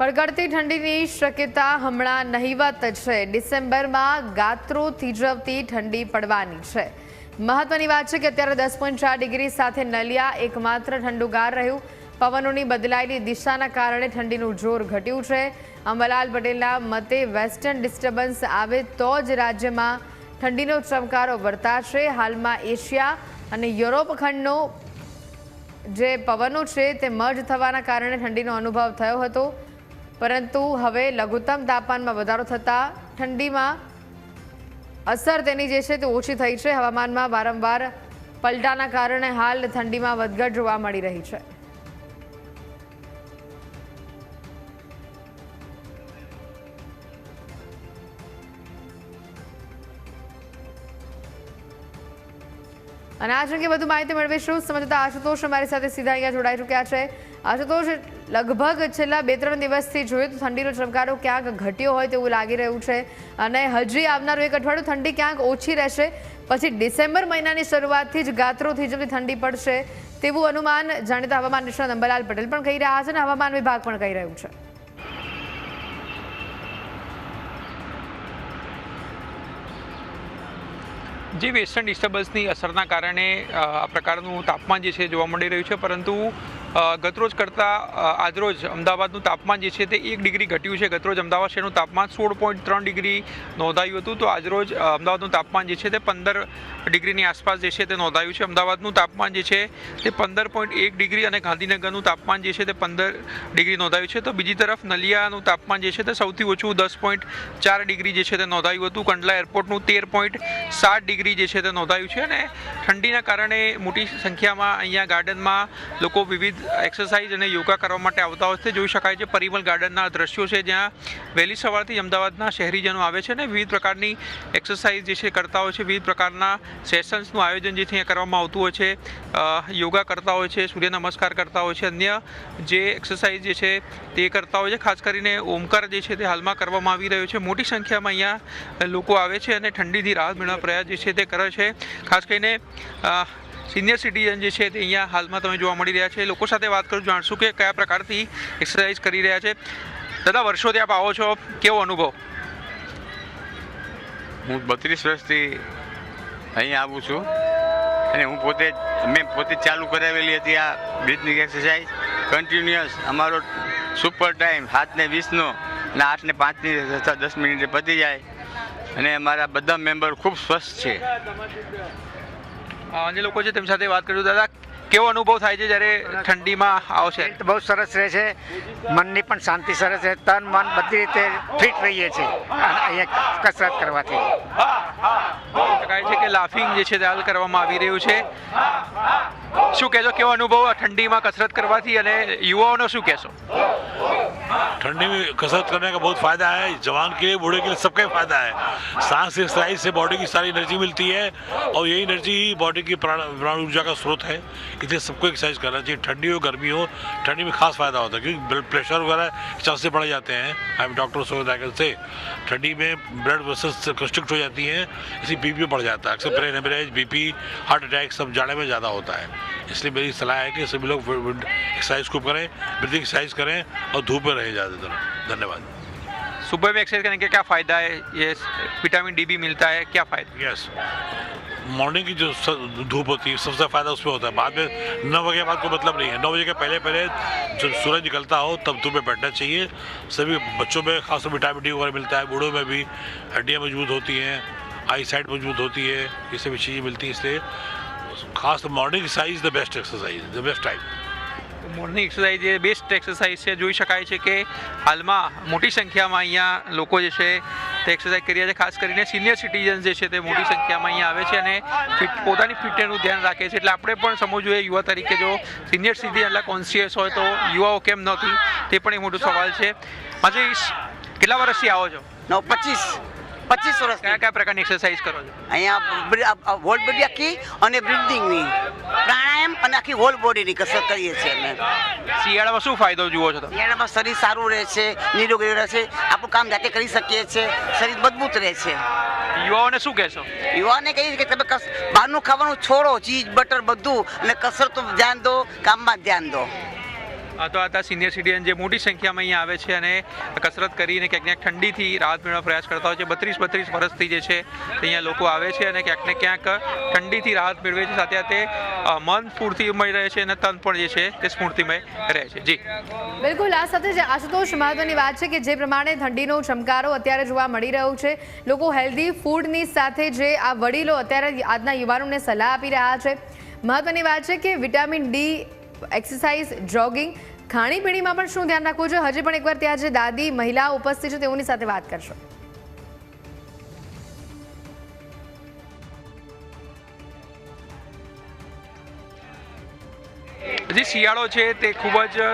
કડકડતી ઠંડીની શક્યતા હમણાં નહીવત છે. ડિસેમ્બરમાં ગાત્રો થીજવતી ઠંડી પડવાની છે. મહત્વની વાત છે કે અત્યારે દસ પોઈન્ટ ચાર ડિગ્રી સાથે નલિયા એકમાત્ર ઠંડુગાર રહ્યું. પવનોની બદલાયેલી દિશાના કારણે ઠંડીનું જોર ઘટ્યું છે. અંબલાલ પટેલના મતે વેસ્ટર્ન ડિસ્ટર્બન્સ આવે તો જ રાજ્યમાં ઠંડીનો ચમકારો વર્તાશે. હાલમાં એશિયા અને યુરોપ ખંડનો જે પવનો છે તે મર્જ થવાના કારણે ઠંડીનો અનુભવ થયો હતો. પરંતુ હવે લઘુત્તમ તાપમાનમાં વધારો થતાં ઠંડીમાં અસર તેની જે છે તે ઓછી થઈ છે. હવામાનમાં વારંવાર પલટાના કારણે હાલ ઠંડીમાં વધઘટ જોવા મળી રહી છે. અને આજ અંગે વધુ માહિતી મેળવીશું. સમજતા આશુતોષ અમારી સાથે સીધા અહીંયા જોડાઈ ચૂક્યા છે. આશુતોષ, લગભગ છેલ્લા બે ત્રણ દિવસથી જોઈએ તો ઠંડીનો ચમકારો ક્યાંક ઘટ્યો હોય તેવું લાગી રહ્યું છે. અને હજી આવનારું એક અઠવાડિયું ઠંડી ક્યાંક ઓછી રહેશે. પછી ડિસેમ્બર મહિનાની શરૂઆતથી જ ગાત્રોથી જેટલી ઠંડી પડશે તેવું અનુમાન જાણીતા હવામાન નિષ્ણાત અંબાલાલ પટેલ પણ કહી રહ્યા છે અને હવામાન વિભાગ પણ કહી રહ્યું છે. જે વેસ્ટર્ન ડિસ્ટર્બન્સની અસરના કારણે આ પ્રકારનું તાપમાન જે છે જોવા મળી રહ્યું છે, પરંતુ ગતરોજ કરતાં આજરોજ અમદાવાદનું તાપમાન જે છે તે એક ડિગ્રી ઘટ્યું છે. ગતરોજ અમદાવાદ શહેરનું તાપમાન સોળ પોઈન્ટ ત્રણ ડિગ્રી નોંધાયું હતું. તો આજરોજ અમદાવાદનું તાપમાન જે છે તે પંદર ડિગ્રીની આસપાસ જે છે તે નોંધાયું છે. અમદાવાદનું તાપમાન જે છે તે પંદર પોઈન્ટ એક ડિગ્રી અને ગાંધીનગરનું તાપમાન જે છે તે પંદર ડિગ્રી નોંધાયું છે. તો બીજી તરફ નલિયાનું તાપમાન જે છે તે સૌથી ઓછું દસ પોઈન્ટ ચાર ડિગ્રી જે છે તે નોંધાયું હતું. કંડલા એરપોર્ટનું તેર પોઈન્ટ સાત ડિગ્રી જે છે તે નોંધાયું છે. અને ઠંડીના કારણે મોટી સંખ્યામાં અહીંયા ગાર્ડનમાં લોકો વિવિધ એક્સરસાઇઝ અને યોગા કરવા માટે આવતા હોય છે. જોઈ શકાય છે, પરિમલ ગાર્ડનના દ્રશ્યો છે, જ્યાં વહેલી સવારથી અમદાવાદના શહેરીજનો આવે છે અને વિવિધ પ્રકારની એક્સરસાઇઝ જે છે કરતા હોય છે. વિવિધ પ્રકારના સેશન્સનું આયોજન જે છે કરવામાં આવતું હોય છે. યોગા કરતા હોય છે, સૂર્ય નમસ્કાર કરતા હોય છે, અન્ય જે એક્સરસાઇઝ જે છે તે કરતા હોય છે. ખાસ કરીને ઓમકાર જે છે તે હાલમાં કરવામાં આવી રહ્યો છે. મોટી સંખ્યામાં અહીંયા લોકો આવે છે અને ઠંડીથી રાહત મેળવવા પ્રયાસ જે છે તે કરે છે. ખાસ કરીને સિનિયર સિટીઝન જે છે તે અહીંયા હાલમાં તમે જોવા મળી રહ્યા છે. લોકો સાથે વાત કરું, જાણશું કે કયા પ્રકારથી એક્સરસાઇઝ કરી રહ્યા છે. દાદા, વર્ષોથી આપ આવો છો. કેવો અનુભવ? હું બત્રીસ વર્ષથી અહીં આવું છું અને હું પોતે મેં પોતે ચાલુ કરાવેલી હતી આ બ્રિથિંગ એક્સરસાઇઝ કન્ટિન્યુઅસ અમારો સુપર ટાઈમ સાતને વીસનો અને આઠને પાંચની દસ મિનિટે પતી જાય. અને અમારા બધા મેમ્બર ખૂબ સ્વસ્થ છે. અન્ય લોકો છે તેમની સાથે વાત કરું દાદા કેવો અનુભવ થાય છે જ્યારે ઠંડીમાં આવશે? બહુ સરસ રહે છે. મનની પણ શાંતિ સરસ રહે. તન મન બધી રીતે ફિટ રહીએ છીએ. અહીંયા કસરત કરવાથી. કહે છે કે લાફિંગ જે છે તે હાલ કરવામાં આવી રહ્યું છે. શું કહેશો કેવો અનુભવ ઠંડીમાં કસરત કરવાથી અને યુવાઓનો શું કહેશો? ठंडी में कसरत करने का बहुत फ़ायदा है, जवान के लिए, बूढ़े के लिए सबका फ़ायदा है। सांस एक्सरसाइज से बॉडी की सारी एनर्जी मिलती है, और यही एनर्जी ही बॉडी की प्राण ऊर्जा का स्रोत है। इसलिए सबको एक्सरसाइज करना चाहिए। ठंडी हो, गर्मी हो, ठंडी में खास फ़ायदा होता है, क्योंकि ब्लड प्रेशर वगैरह चांसेस बढ़ जाते हैं। हम डॉक्टरों से से। ठंडी में ब्लड वेसल्स कंस्ट्रिक्ट हो जाती हैं, इसलिए बीपी बढ़ जाता है। अक्सर brain haemorrhage BP heart attack सब जाड़े में ज़्यादा होता है। इसलिए मेरी सलाह है कि सभी लोग एक्सरसाइज खूब करें ब्रीथिंग एक्सरसाइज करें और धूप में रहें ज़्यादातर। धन्यवाद। सुबह में एक्सरसाइज करने के क्या फ़ायदा है? ये विटामिन डी भी मिलता है क्या फ़ायदा? यस मॉर्निंग की जो धूप होती है सबसे फ़ायदा उसमें होता है। बाद में नौ बजे के बाद कोई मतलब नहीं है। नौ बजे के पहले पहले जब सूरज निकलता हो तब धूप में बैठना चाहिए। सभी बच्चों में खासकर विटामिन डी वगैरह मिलता है बूढ़ों में भी। हड्डियाँ मज़बूत होती हैं आई साइट मज़बूत होती है ये सभी चीज़ें मिलती हैं इसलिए। ખાસ morning exercise the best exercise the best time morning exercise A best exercise છે. જોઈ શકાય છે કે હાલમાં મોટી સંખ્યામાં અહીંયા લોકો જે છે તે એક્સરસાઇઝ કરી છે. ખાસ કરીને સિનિયર સિટીઝન્સ જે છે તે મોટી સંખ્યામાં અહીંયા આવે છે અને ફિટ પોતાની ફિટનેસનું ધ્યાન રાખે છે. એટલે આપણે પણ સમજવું જોઈએ યુવા તરીકે જો સિનિયર સિટી એટલા કોન્સિયસ હોય તો યુવાઓ કેમ નથી? તે પણ એક મોટો સવાલ છે. પછી કેટલા વર્ષથી આવો છો? નવ પચીસ. પચીસ વર્ષ કયા કયા પ્રકારની એક્સરસાઇઝ કરો છો? અહીંયા હોલ બોડી આખી અને બ્રિથિંગની પ્રાણાયામ અને આખી હોલ બોડીની કસરત કરીએ છીએ અમે. શિયાળામાં શું ફાયદો જુઓ છો શિયાળામાં શરીર સારું રહે છે નિરોગી રહે છે. આપણું કામ જાતે કરી શકીએ છીએ. શરીર મજબૂત રહે છે. યુવાઓને શું કહેશો? યુવાને કહીએ કે તમે બહારનું ખાવાનું છોડો ચીઝ બટર બધું અને કસરત ધ્યાન દો કામમાં ધ્યાન દો. તો આ સિનિયર સિટીઝન જે મોટી સંખ્યામાં અહીંયા આવે છે અને કસરત કરીને ક્યાંક ક્યાંક ઠંડીથી રાહત મેળવવા પ્રયાસ કરતા હોય છે. બત્રીસ બત્રીસ વર્ષથી જે છે, અહીંયા લોકો આવે છે અને ક્યાંક ને ક્યાંક ઠંડીથી રાહત મેળવે છે. સાથે સાથે મન સ્ફૂર્તિમય રહે છે અને તન પણ જે છે તે સ્ફૂર્તિમય રહે છે. જી. બિલકુલ, આ સાથે જે આશુતોષ મહત્વની વાત છે કે જે પ્રમાણે ઠંડીનો ચમકારો અત્યારે જોવા મળી રહ્યો છે. લોકો હેલ્ધી ફૂડની સાથે જે આ વડીલો અત્યારે આજના યુવાનોને સલાહ આપી રહ્યા છે. મહત્વની વાત છે કે વિટામિન ડી એક્સરસાઇઝ જોગિંગ ખાણીપીણીમાં પણ શું ધ્યાન રાખવું જોઈએ? હજી પણ એકવાર ત્યાં જે દાદી, મહિલાઓ ઉપસ્થિત છે તેઓની સાથે વાત કરશો. જે શિયાળો છે તે ખૂબ જ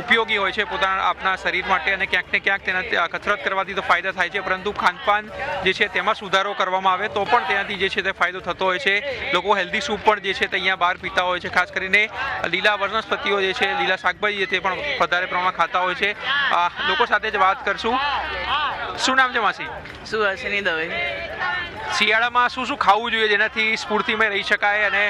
ઉપયોગી હોય છે પોતાના આપણા શરીર માટે અને ક્યાંક ને ક્યાંક તેના કસરત કરવાથી તો ફાયદા થાય છે. પરંતુ ખાનપાન જે છે તેમાં સુધારો કરવામાં આવે તો પણ તેનાથી જે છે તે ફાયદો થતો હોય છે. લોકો હેલ્ધી સૂપ પણ જે છે તે અહીંયા બહાર પીતા હોય છે. ખાસ કરીને લીલા વનસ્પતિઓ જે છે લીલા શાકભાજી તે પણ વધારે પ્રમાણમાં ખાતા હોય છે. આ લોકો સાથે જ વાત કરશું. શું નામ છે માસી? સુહાસિની દવે. શિયાળામાં શું શું ખાવું જોઈએ જેનાથી સ્ફૂર્તિમય રહી શકાય અને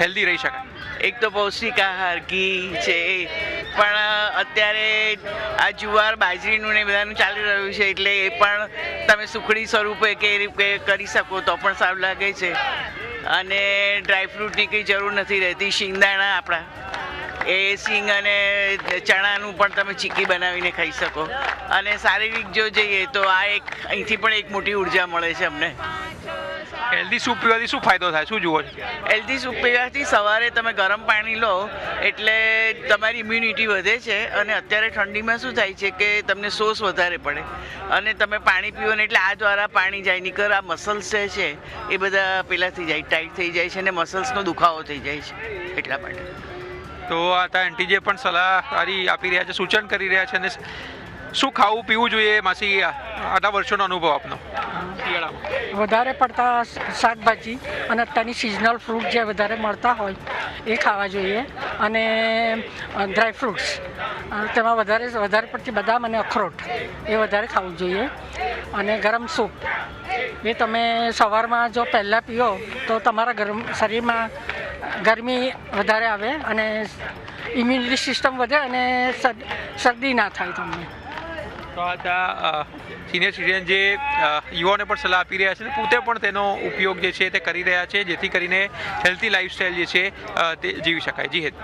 હેલ્ધી રહી શકાય? એક તો પૌષ્ટિક આહાર, ઘી છે પણ અત્યારે આ જુવાર, બાજરીનું ને બધાનું ચાલી રહ્યું છે એટલે એ પણ તમે સુખડી સ્વરૂપે કે રીતે કરી શકો તો પણ સારું લાગે છે. અને ડ્રાયફ્રૂટની કંઈ જરૂર નથી રહેતી, શિંગદાણા આપણા. એ સિંગ અને ચણાનું પણ તમે ચીકી બનાવીને ખાઈ શકો. અને શારીરિક જો જઈએ તો આ એક અહીંથી પણ એક મોટી ઊર્જા મળે છે અમને. હેલ્ધી સૂપ પીવાથી શું ફાયદો થાય? શું જુઓ છો? હેલ્ધી સૂપ પીવાથી સવારે તમે ગરમ પાણી લો એટલે તમારી ઇમ્યુનિટી વધે છે અને અત્યારે ઠંડીમાં શું થાય છે કે તમને સોસ વધારે પડે. અને તમે પાણી પીવો ને એટલે આ દ્વારા પાણી જાય નીકળ આ મસલ્સ જે છે એ બધા પહેલાંથી જાય ટાઈટ થઈ જાય છે અને મસલ્સનો દુખાવો થઈ જાય છે એટલા માટે. તો આ આંટી જે પણ સલાહ સારી આપી રહ્યા છે સૂચન કરી રહ્યા છે અને શું ખાવું પીવું જોઈએ માસી આટલા વર્ષોનો અનુભવ આપનો. વધારે પડતા શાકભાજી અને અત્યારની સિઝનલ ફ્રૂટ જે વધારે મળતા હોય, એ ખાવા જોઈએ. અને ડ્રાય ફ્રૂટ્સ તેમાં વધારે વધારે પડતી બદામ અને અખરોટ, એ વધારે ખાવું જોઈએ. અને ગરમ સૂપ, એ તમે સવારમાં જો પહેલાં પીઓ, તો તમારા ગરમ, શરીરમાં ગરમી વધારે આવે અને ઇમ્યુનિટી સિસ્ટમ વધે અને શર- શરદી ના થાય તમને. તો આ સિનિયર સિટીઝન જે યુવાને પણ સલાહ આપી રહ્યા છે ને પોતે પણ તેનો ઉપયોગ જે છે તે કરી રહ્યા છે, જેથી કરીને હેલ્ધી લાઈફસ્ટાઈલ જે છે તે જીવી શકાય. જી હેત